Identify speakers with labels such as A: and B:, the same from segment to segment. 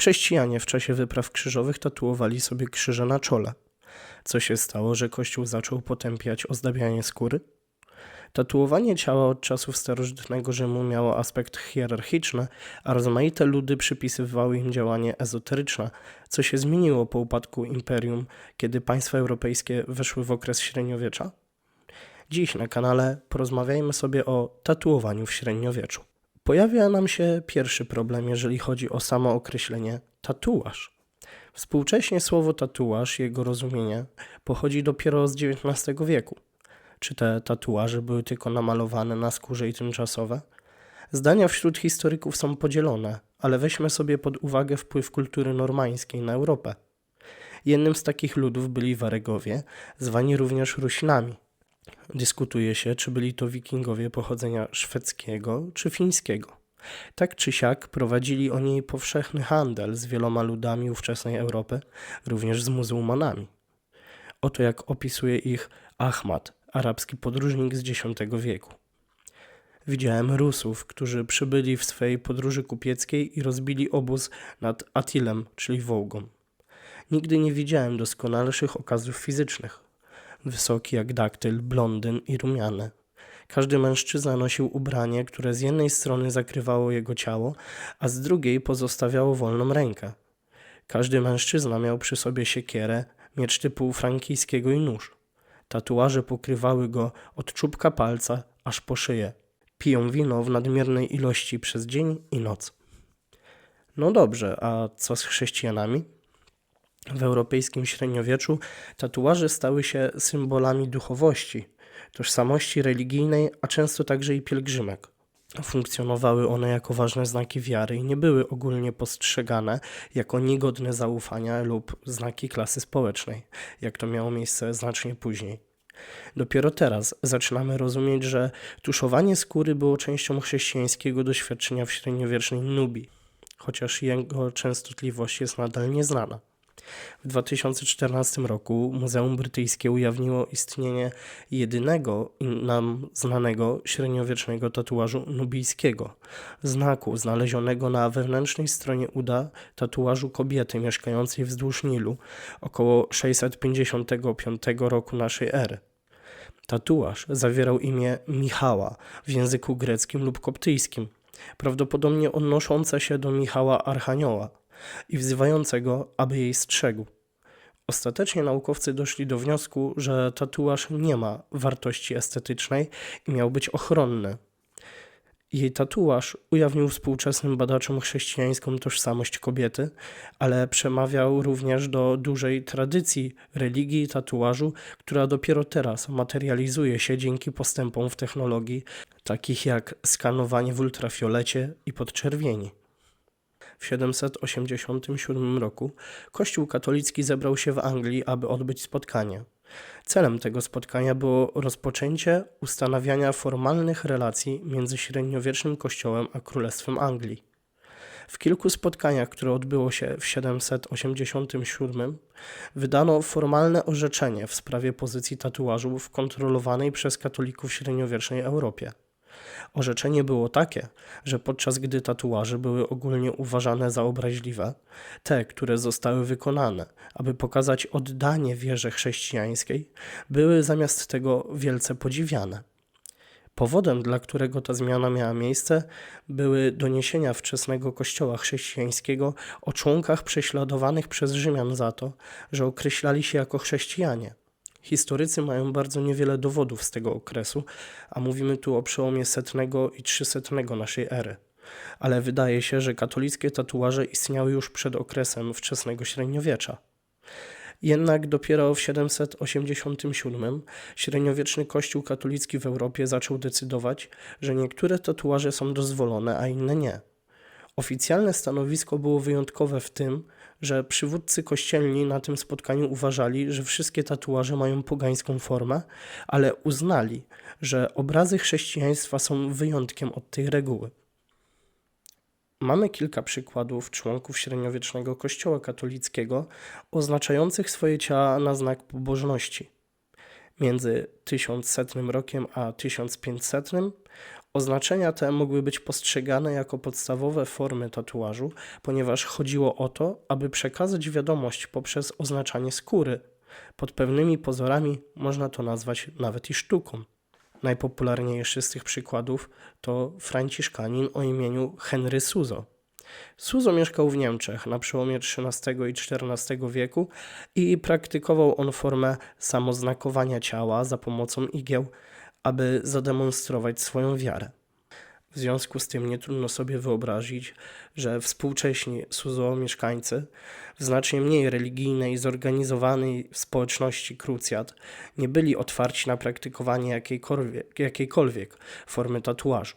A: Chrześcijanie w czasie wypraw krzyżowych tatuowali sobie krzyże na czole. Co się stało, że Kościół zaczął potępiać ozdabianie skóry? Tatuowanie ciała od czasów starożytnego Rzymu miało aspekt hierarchiczny, a rozmaite ludy przypisywały im działanie ezoteryczne, co się zmieniło po upadku imperium, kiedy państwa europejskie weszły w okres średniowiecza. Dziś na kanale porozmawiajmy sobie o tatuowaniu w średniowieczu. Pojawia nam się pierwszy problem, jeżeli chodzi o samo określenie tatuaż. Współcześnie słowo tatuaż, jego rozumienie, pochodzi dopiero z XIX wieku. Czy te tatuaże były tylko namalowane na skórze i tymczasowe? Zdania wśród historyków są podzielone, ale weźmy sobie pod uwagę wpływ kultury normańskiej na Europę. Jednym z takich ludów byli Waregowie, zwani również Rusinami. Dyskutuje się, czy byli to wikingowie pochodzenia szwedzkiego czy fińskiego. Tak czy siak prowadzili oni powszechny handel z wieloma ludami ówczesnej Europy, również z muzułmanami. Oto jak opisuje ich Ahmad, arabski podróżnik z X wieku. Widziałem Rusów, którzy przybyli w swej podróży kupieckiej i rozbili obóz nad Atilem, czyli Wołgą. Nigdy nie widziałem doskonalszych okazów fizycznych. Wysoki jak daktyl, blondyn i rumiany. Każdy mężczyzna nosił ubranie, które z jednej strony zakrywało jego ciało, a z drugiej pozostawiało wolną rękę. Każdy mężczyzna miał przy sobie siekierę, miecz typu frankijskiego i nóż. Tatuaże pokrywały go od czubka palca aż po szyję. Piją wino w nadmiernej ilości przez dzień i noc. No dobrze, a co z chrześcijanami? W europejskim średniowieczu tatuaże stały się symbolami duchowości, tożsamości religijnej, a często także i pielgrzymek. Funkcjonowały one jako ważne znaki wiary i nie były ogólnie postrzegane jako niegodne zaufania lub znaki klasy społecznej, jak to miało miejsce znacznie później. Dopiero teraz zaczynamy rozumieć, że tuszowanie skóry było częścią chrześcijańskiego doświadczenia w średniowiecznej Nubii, chociaż jego częstotliwość jest nadal nieznana. W 2014 roku Muzeum Brytyjskie ujawniło istnienie jedynego nam znanego średniowiecznego tatuażu nubijskiego, znaku znalezionego na wewnętrznej stronie uda tatuażu kobiety mieszkającej wzdłuż Nilu około 655 roku naszej ery. Tatuaż zawierał imię Michała w języku greckim lub koptyjskim, prawdopodobnie odnoszące się do Michała Archanioła i wzywającego, aby jej strzegł. Ostatecznie naukowcy doszli do wniosku, że tatuaż nie ma wartości estetycznej i miał być ochronny. Jej tatuaż ujawnił współczesnym badaczom chrześcijańską tożsamość kobiety, ale przemawiał również do dużej tradycji religii tatuażu, która dopiero teraz materializuje się dzięki postępom w technologii, takich jak skanowanie w ultrafiolecie i podczerwieni. W 787 roku Kościół katolicki zebrał się w Anglii, aby odbyć spotkanie. Celem tego spotkania było rozpoczęcie ustanawiania formalnych relacji między średniowiecznym Kościołem a Królestwem Anglii. W kilku spotkaniach, które odbyło się w 787, wydano formalne orzeczenie w sprawie pozycji tatuażu w kontrolowanej przez katolików średniowiecznej Europie. Orzeczenie było takie, że podczas gdy tatuaże były ogólnie uważane za obraźliwe, te, które zostały wykonane, aby pokazać oddanie wierze chrześcijańskiej, były zamiast tego wielce podziwiane. Powodem, dla którego ta zmiana miała miejsce, były doniesienia wczesnego kościoła chrześcijańskiego o członkach prześladowanych przez Rzymian za to, że określali się jako chrześcijanie. Historycy mają bardzo niewiele dowodów z tego okresu, a mówimy tu o przełomie setnego i trzysetnego naszej ery. Ale wydaje się, że katolickie tatuaże istniały już przed okresem wczesnego średniowiecza. Jednak dopiero w 787 średniowieczny Kościół katolicki w Europie zaczął decydować, że niektóre tatuaże są dozwolone, a inne nie. Oficjalne stanowisko było wyjątkowe w tym, że przywódcy kościelni na tym spotkaniu uważali, że wszystkie tatuaże mają pogańską formę, ale uznali, że obrazy chrześcijaństwa są wyjątkiem od tej reguły. Mamy kilka przykładów członków średniowiecznego kościoła katolickiego oznaczających swoje ciała na znak pobożności. Między 1100 rokiem a 1500 Oznaczenia te mogły być postrzegane jako podstawowe formy tatuażu, ponieważ chodziło o to, aby przekazać wiadomość poprzez oznaczanie skóry. Pod pewnymi pozorami można to nazwać nawet i sztuką. Najpopularniejszy z tych przykładów to franciszkanin o imieniu Henry Suzo. Suzo mieszkał w Niemczech na przełomie XIII i XIV wieku i praktykował on formę samoznakowania ciała za pomocą igieł, aby zademonstrować swoją wiarę. W związku z tym nie trudno sobie wyobrazić, że współcześni Suzo mieszkańcy w znacznie mniej religijnej, zorganizowanej społeczności krucjat nie byli otwarci na praktykowanie jakiejkolwiek, jakiejkolwiek formy tatuażu.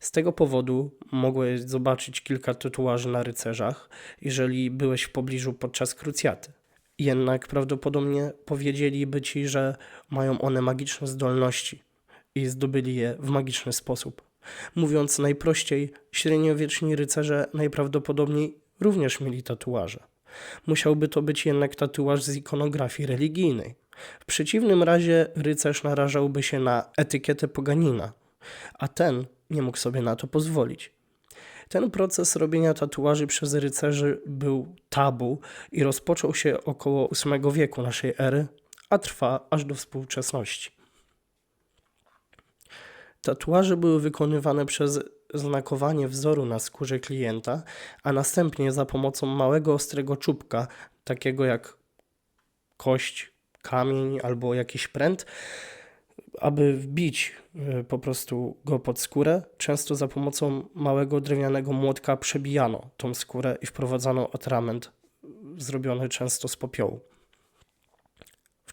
A: Z tego powodu mogłeś zobaczyć kilka tatuaży na rycerzach, jeżeli byłeś w pobliżu podczas krucjaty. Jednak prawdopodobnie powiedzieliby ci, że mają one magiczne zdolności i zdobyli je w magiczny sposób. Mówiąc najprościej, średniowieczni rycerze najprawdopodobniej również mieli tatuaże. Musiałby to być jednak tatuaż z ikonografii religijnej. W przeciwnym razie rycerz narażałby się na etykietę poganina, a ten nie mógł sobie na to pozwolić. Ten proces robienia tatuaży przez rycerzy był tabu i rozpoczął się około VIII wieku naszej ery, a trwa aż do współczesności. Tatuaże były wykonywane przez znakowanie wzoru na skórze klienta, a następnie za pomocą małego ostrego czubka, takiego jak kość, kamień albo jakiś pręt, aby wbić e, po prostu go pod skórę, często za pomocą małego drewnianego młotka przebijano tą skórę i wprowadzano atrament zrobiony często z popiołu.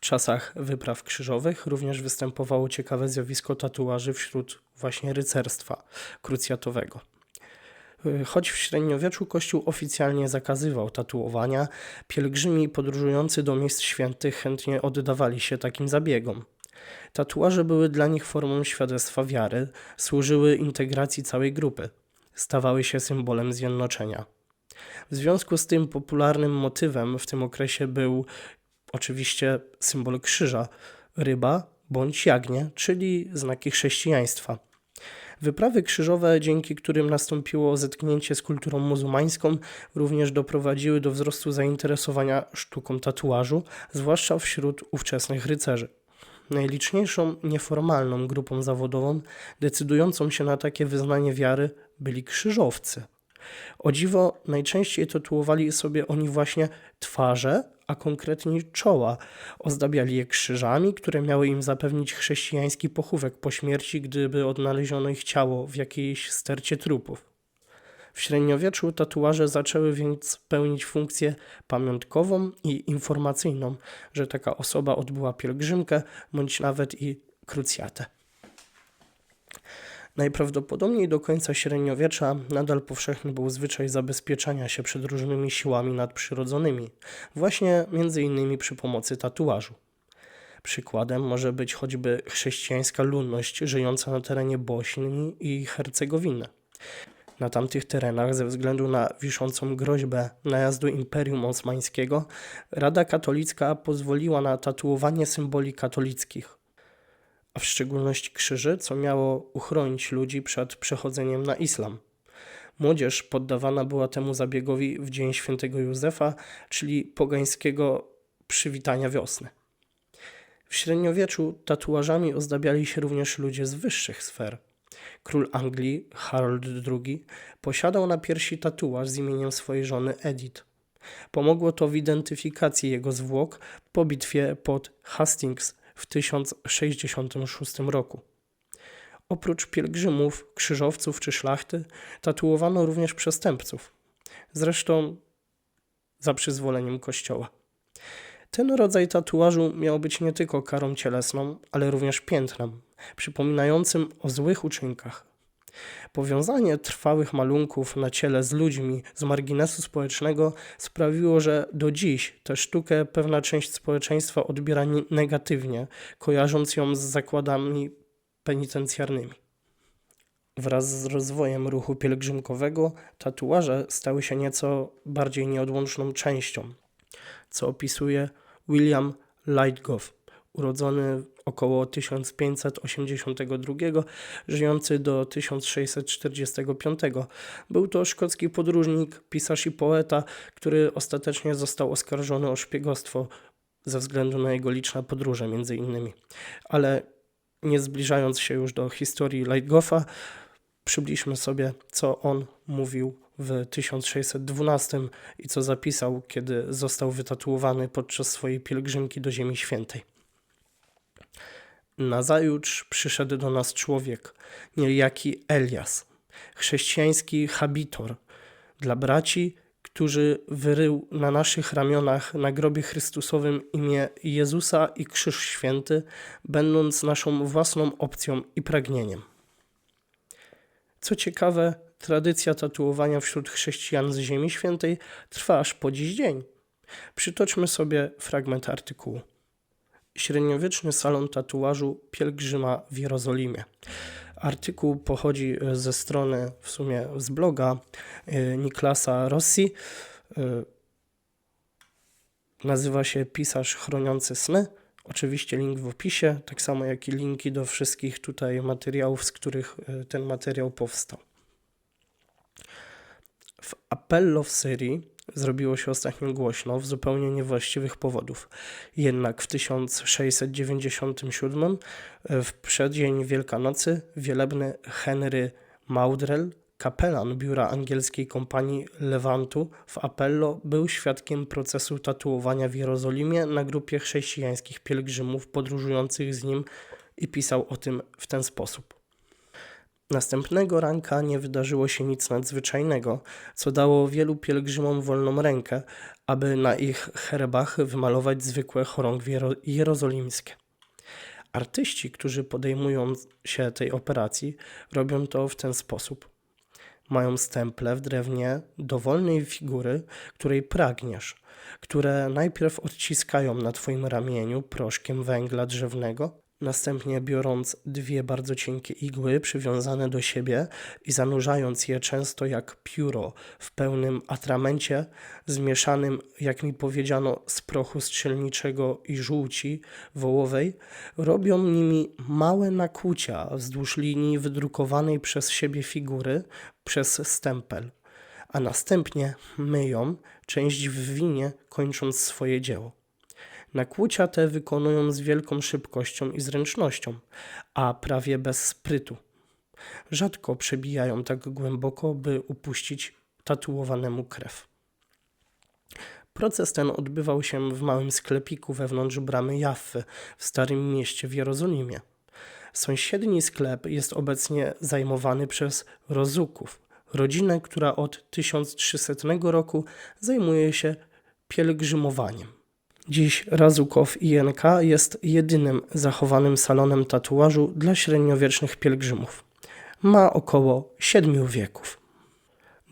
A: Czasach wypraw krzyżowych również występowało ciekawe zjawisko tatuaży wśród właśnie rycerstwa krucjatowego. E, choć w średniowieczu Kościół oficjalnie zakazywał tatuowania, pielgrzymi podróżujący do miejsc świętych chętnie oddawali się takim zabiegom. Tatuaże były dla nich formą świadectwa wiary, służyły integracji całej grupy, stawały się symbolem zjednoczenia. W związku z tym popularnym motywem w tym okresie był oczywiście symbol krzyża, ryba bądź jagnię, czyli znaki chrześcijaństwa. Wyprawy krzyżowe, dzięki którym nastąpiło zetknięcie z kulturą muzułmańską, również doprowadziły do wzrostu zainteresowania sztuką tatuażu, zwłaszcza wśród ówczesnych rycerzy. Najliczniejszą nieformalną grupą zawodową decydującą się na takie wyznanie wiary byli krzyżowcy. O dziwo, najczęściej tatuowali sobie oni właśnie twarze, a konkretnie czoła. Ozdabiali je krzyżami, które miały im zapewnić chrześcijański pochówek po śmierci, gdyby odnaleziono ich ciało w jakiejś stercie trupów. W średniowieczu tatuaże zaczęły więc pełnić funkcję pamiątkową i informacyjną, że taka osoba odbyła pielgrzymkę bądź nawet i krucjatę. Najprawdopodobniej do końca średniowiecza nadal powszechny był zwyczaj zabezpieczania się przed różnymi siłami nadprzyrodzonymi, właśnie między innymi przy pomocy tatuażu. Przykładem może być choćby chrześcijańska ludność żyjąca na terenie Bośni i Hercegowiny. Na tamtych terenach, ze względu na wiszącą groźbę najazdu Imperium Osmańskiego, Rada Katolicka pozwoliła na tatuowanie symboli katolickich, a w szczególności krzyży, co miało uchronić ludzi przed przechodzeniem na islam. Młodzież poddawana była temu zabiegowi w Dzień Świętego Józefa, czyli pogańskiego przywitania wiosny. W średniowieczu tatuażami ozdabiali się również ludzie z wyższych sfer – Król Anglii, Harold II, posiadał na piersi tatuaż z imieniem swojej żony Edith. Pomogło to w identyfikacji jego zwłok po bitwie pod Hastings w 1066 roku. Oprócz pielgrzymów, krzyżowców czy szlachty, tatuowano również przestępców. Zresztą za przyzwoleniem kościoła. Ten rodzaj tatuażu miał być nie tylko karą cielesną, ale również piętnem, przypominającym o złych uczynkach. Powiązanie trwałych malunków na ciele z ludźmi z marginesu społecznego sprawiło, że do dziś tę sztukę pewna część społeczeństwa odbiera negatywnie, kojarząc ją z zakładami penitencjarnymi. Wraz z rozwojem ruchu pielgrzymkowego tatuaże stały się nieco bardziej nieodłączną częścią, co opisuje William Lightgoff urodzony około 1582, żyjący do 1645. Był to szkocki podróżnik, pisarz i poeta, który ostatecznie został oskarżony o szpiegostwo ze względu na jego liczne podróże między innymi. Ale nie zbliżając się już do historii Leitgoffa, przybliżmy sobie, co on mówił w 1612 i co zapisał, kiedy został wytatuowany podczas swojej pielgrzymki do Ziemi Świętej. Nazajutrz przyszedł do nas człowiek, niejaki Elias, chrześcijański habitor, dla braci, którzy wyrył na naszych ramionach na grobie Chrystusowym imię Jezusa i Krzyż Święty, będąc naszą własną opcją i pragnieniem. Co ciekawe, tradycja tatuowania wśród chrześcijan z Ziemi Świętej trwa aż po dziś dzień. Przytoczmy sobie fragment artykułu. Średniowieczny salon tatuażu pielgrzyma w Jerozolimie. Artykuł pochodzi ze strony, w sumie z bloga y, Niklasa Rossi. Y, Nazywa się Pisarz Chroniący Sny. Oczywiście link w opisie, tak samo jak i linki do wszystkich tutaj materiałów, z których ten materiał powstał. W Appello w Syrii zrobiło się ostatnio głośno z zupełnie niewłaściwych powodów. Jednak w 1697, w przeddzień Wielkanocy, wielebny Henry Maudrell, kapelan biura angielskiej kompanii Lewantu w Appello, był świadkiem procesu tatuowania w Jerozolimie na grupie chrześcijańskich pielgrzymów podróżujących z nim i pisał o tym w ten sposób. Następnego ranka nie wydarzyło się nic nadzwyczajnego, co dało wielu pielgrzymom wolną rękę, aby na ich herbach wymalować zwykłe chorągwie jero- jerozolimskie. Artyści, którzy podejmują się tej operacji, robią to w ten sposób. Mają stemple w drewnie dowolnej figury, której pragniesz, które najpierw odciskają na Twoim ramieniu proszkiem węgla drzewnego, Następnie biorąc dwie bardzo cienkie igły przywiązane do siebie i zanurzając je często jak pióro w pełnym atramencie, zmieszanym, jak mi powiedziano, z prochu strzelniczego i żółci wołowej, robią nimi małe nakłucia wzdłuż linii wydrukowanej przez siebie figury przez stempel, a następnie myją część w winie, kończąc swoje dzieło. Nakłucia te wykonują z wielką szybkością i zręcznością, a prawie bez sprytu. Rzadko przebijają tak głęboko, by upuścić tatuowanemu krew. Proces ten odbywał się w małym sklepiku wewnątrz bramy Jaffy w Starym Mieście w Jerozolimie. Sąsiedni sklep jest obecnie zajmowany przez Rozuków, rodzinę, która od 1300 roku zajmuje się pielgrzymowaniem. Dziś Razukow INK jest jedynym zachowanym salonem tatuażu dla średniowiecznych pielgrzymów. Ma około siedmiu wieków.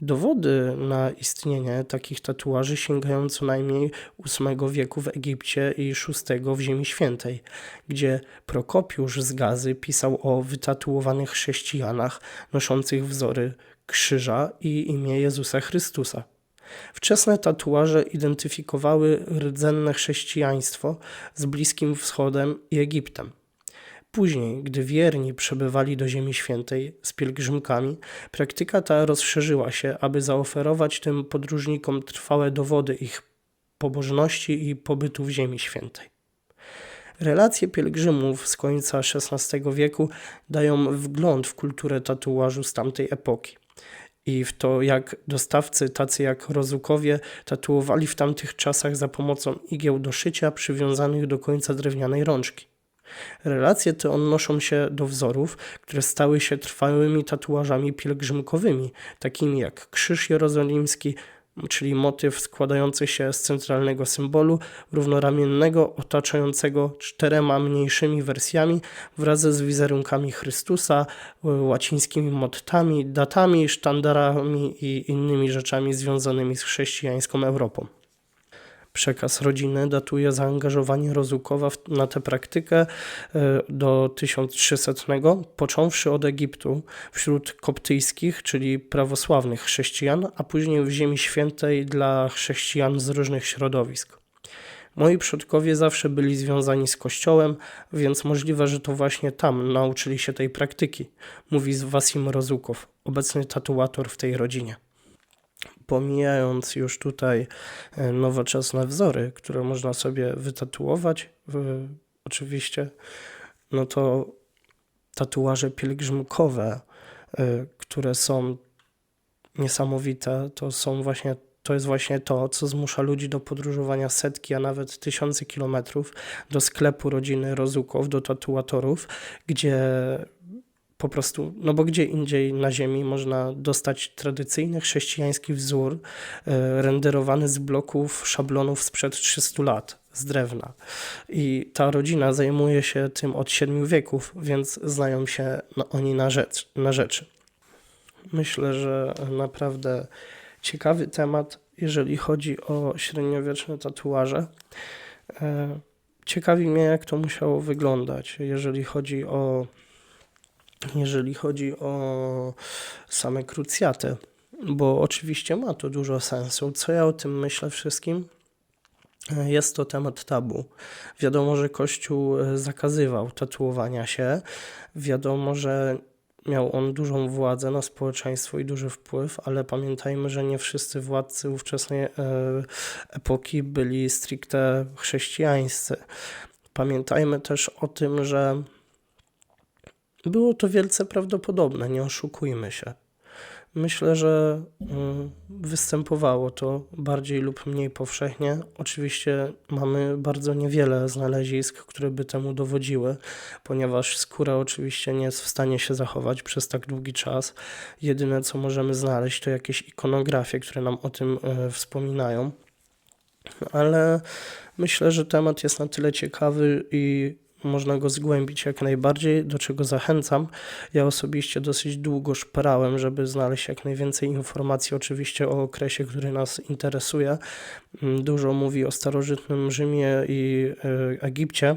A: Dowody na istnienie takich tatuaży sięgają co najmniej VIII wieku w Egipcie i VI w Ziemi Świętej, gdzie Prokopiusz z Gazy pisał o wytatuowanych chrześcijanach noszących wzory krzyża i imię Jezusa Chrystusa. Wczesne tatuaże identyfikowały rdzenne chrześcijaństwo z Bliskim Wschodem i Egiptem. Później, gdy wierni przebywali do Ziemi Świętej z pielgrzymkami, praktyka ta rozszerzyła się, aby zaoferować tym podróżnikom trwałe dowody ich pobożności i pobytu w Ziemi Świętej. Relacje pielgrzymów z końca XVI wieku dają wgląd w kulturę tatuażu z tamtej epoki i w to, jak dostawcy, tacy jak Rozukowie, tatuowali w tamtych czasach za pomocą igieł do szycia przywiązanych do końca drewnianej rączki. Relacje te odnoszą się do wzorów, które stały się trwałymi tatuażami pielgrzymkowymi, takimi jak Krzyż Jerozolimski, czyli motyw składający się z centralnego symbolu równoramiennego, otaczającego czterema mniejszymi wersjami wraz z wizerunkami Chrystusa, łacińskimi mottami, datami, sztandarami i innymi rzeczami związanymi z chrześcijańską Europą. Przekaz rodziny datuje zaangażowanie Rozukowa na tę praktykę e, do 1300, począwszy od Egiptu wśród koptyjskich, czyli prawosławnych chrześcijan, a później w Ziemi Świętej dla chrześcijan z różnych środowisk. Moi przodkowie zawsze byli związani z kościołem, więc możliwe, że to właśnie tam nauczyli się tej praktyki, mówi Wasim Rozukow, obecny tatuator w tej rodzinie. Pomijając już tutaj e, nowoczesne wzory, które można sobie wytatuować, oczywiście, no to tatuaże pielgrzymkowe, y, które są niesamowite, to są właśnie to jest właśnie to, co zmusza ludzi do podróżowania setki, a nawet tysiące kilometrów do sklepu rodziny Rozukow, do tatuatorów, gdzie po prostu, no bo gdzie indziej na ziemi można dostać tradycyjny chrześcijański wzór e, renderowany z bloków szablonów sprzed 300 lat z drewna. I ta rodzina zajmuje się tym od siedmiu wieków, więc znają się oni na, rzecz, na rzeczy. Myślę, że naprawdę ciekawy temat, jeżeli chodzi o średniowieczne tatuaże. E, Ciekawi mnie, jak to musiało wyglądać, jeżeli chodzi o jeżeli chodzi o same krucjaty, bo oczywiście ma to dużo sensu. Co ja o tym myślę wszystkim? Jest to temat tabu. Wiadomo, że Kościół e, zakazywał tatuowania się. Wiadomo, że miał on dużą władzę na społeczeństwo i duży wpływ, ale pamiętajmy, że nie wszyscy władcy ówczesnej e, epoki byli stricte chrześcijańscy. Pamiętajmy też o tym, że było to wielce prawdopodobne, nie oszukujmy się. Myślę, że mm, występowało to bardziej lub mniej powszechnie. Oczywiście mamy bardzo niewiele znalezisk, które by temu dowodziły, ponieważ skóra oczywiście nie jest w stanie się zachować przez tak długi czas. Jedyne co możemy znaleźć to jakieś ikonografie, które nam o tym e, wspominają. Ale myślę, że temat jest na tyle ciekawy i można go zgłębić jak najbardziej, do czego zachęcam. Ja osobiście dosyć długo szperałem, żeby znaleźć jak najwięcej informacji, oczywiście o okresie, który nas interesuje. Mm, Dużo mówi o starożytnym Rzymie i e, Egipcie.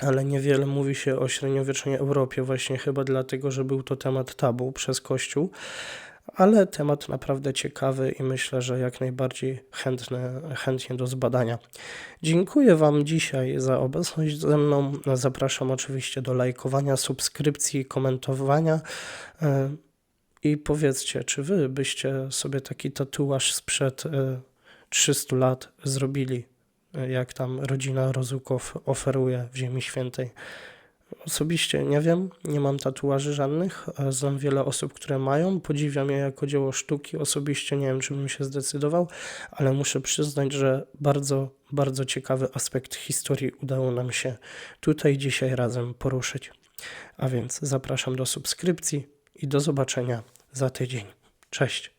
A: Ale niewiele mówi się o średniowiecznej Europie, właśnie chyba dlatego, że był to temat tabu przez Kościół ale temat naprawdę ciekawy i myślę, że jak najbardziej chętny, chętnie do zbadania. Dziękuję Wam dzisiaj za obecność ze mną. Zapraszam oczywiście do lajkowania, subskrypcji, komentowania. e, I powiedzcie, czy Wy byście sobie taki tatuaż sprzed e, 300 lat zrobili, e, jak tam rodzina Rozukow oferuje w Ziemi Świętej? Osobiście nie wiem, nie mam tatuaży żadnych. e, Znam wiele osób, które mają. Podziwiam je jako dzieło sztuki. Osobiście nie wiem, czy bym się zdecydował, ale muszę przyznać, że bardzo, bardzo ciekawy aspekt historii udało nam się tutaj dzisiaj razem poruszyć. A więc zapraszam do subskrypcji i do zobaczenia za tydzień. Cześć.